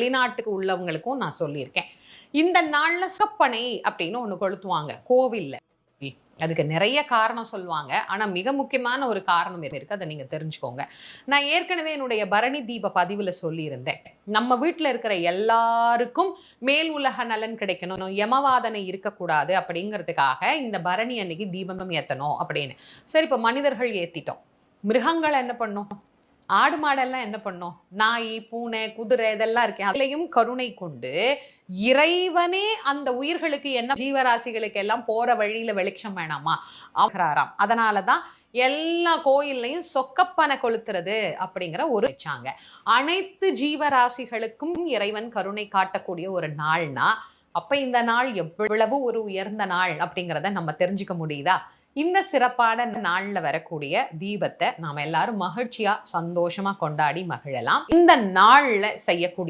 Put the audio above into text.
வெளிநாட்டுக்கு உள்ளவங்களுக்கும் நான் சொல்லியிருக்கேன். இந்த நாளில் சப்பனை அப்படின்னு ஒன்று கொளுத்துவாங்க கோவிலில். அதுக்கு நிறைய காரணம் சொல்லுவாங்க. ஆனால் மிக முக்கியமான ஒரு காரணம் இருக்கு அதை நீங்கள் தெரிஞ்சுக்கோங்க. நான் ஏற்கனவே என்னுடைய பரணி தீப பதிவில் சொல்லியிருந்தேன். நம்ம வீட்டில் இருக்கிற எல்லாருக்கும் மேல் உலக நலன் கிடைக்கணும். யமவாதனை இருக்கக்கூடாது அப்படிங்கிறதுக்காக இந்த பரணி அன்னைக்கு தீபம் ஏற்றணும் அப்படின்னு. சரி இப்போ மனிதர்கள் ஏற்றிட்டோம் மிருகங்கள் என்ன பண்ணும்? ஆடு மாடெல்லாம் என்ன பண்ணும்? நாய் பூனை குதிரை இதெல்லாம் இருக்கேன் அதுலயும் கருணை கொண்டு இறைவனே அந்த உயிர்களுக்கு என்ன ஜீவராசிகளுக்கு எல்லாம் போற வழியில வெளிச்சம் வேணாமா? ஆகிறாராம் அதனாலதான் எல்லா கோயில்லையும் சொக்கப்பனை கொளுத்துறது அப்படிங்கிற ஒரு வச்சாங்க. அனைத்து ஜீவராசிகளுக்கும் இறைவன் கருணை காட்டக்கூடிய ஒரு நாள்னா அப்ப இந்த நாள் எவ்வளவு ஒரு உயர்ந்த நாள் அப்படிங்கிறத நம்ம தெரிஞ்சுக்க முடியுதா? இந்த சிறப்பான நாள்ல வரக்கூடிய தீபத்தை நாம எல்லாரும் மகிழ்ச்சியா சந்தோஷமா கொண்டாடி மகிழலாம். இந்த நாள்ல செய்யக்கூடிய